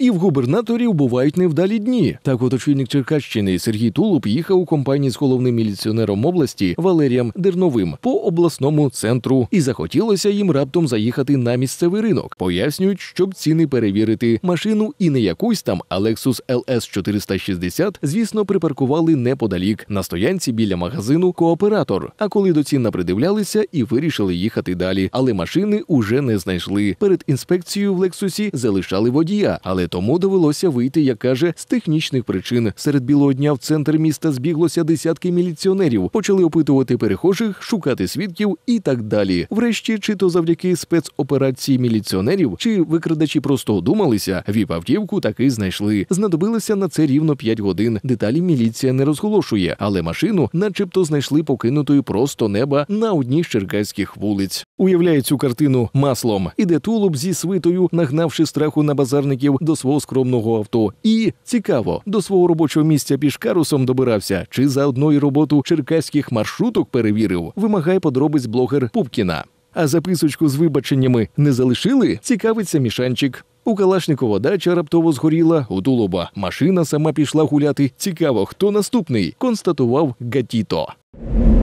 І в губернаторів бувають невдалі дні. Так, от очільник Черкащини Сергій Тулуб їхав у компанії з головним міліціонером області Валерієм Дерновим по обласному центру, і захотілося їм раптом заїхати на місцевий ринок. Пояснюють, щоб ціни перевірити. Машину і не якусь там, а Lexus LS 460, звісно, припаркували неподалік на стоянці біля магазину Кооператор. А коли до цін напридивлялися і вирішили їхати далі, але машини уже не знайшли. Перед інспекцією в Лексусі залишали водія, але тому довелося вийти, як каже, з технічних причин. Серед білого дня в центр міста збіглося десятки міліціонерів, почали опитувати перехожих, шукати свідків і так далі. Врешті, чи то завдяки спецоперації міліціонерів, чи викрадачі просто одумалися, віп-автівку таки знайшли. Знадобилося на це рівно 5 годин. Деталі міліція не розголошує, але машину, начебто, знайшли покинутою просто неба на одній з черкаських вулиць. Уявляє цю картину маслом. Іде тулуб зі свитою, нагнавши страху на базарників до свого скромного авто. І цікаво, до свого робочого місця пішкарусом добирався, чи заодно й роботу черкаських маршруток перевірив. Вимагає подробиць блогер Пупкіна. А записочку з вибаченнями не залишили? Цікавиться мішанчик. У Калашникова дача раптово згоріла, у Тулуба машина сама пішла гуляти. Цікаво, хто наступний, констатував Гатіто.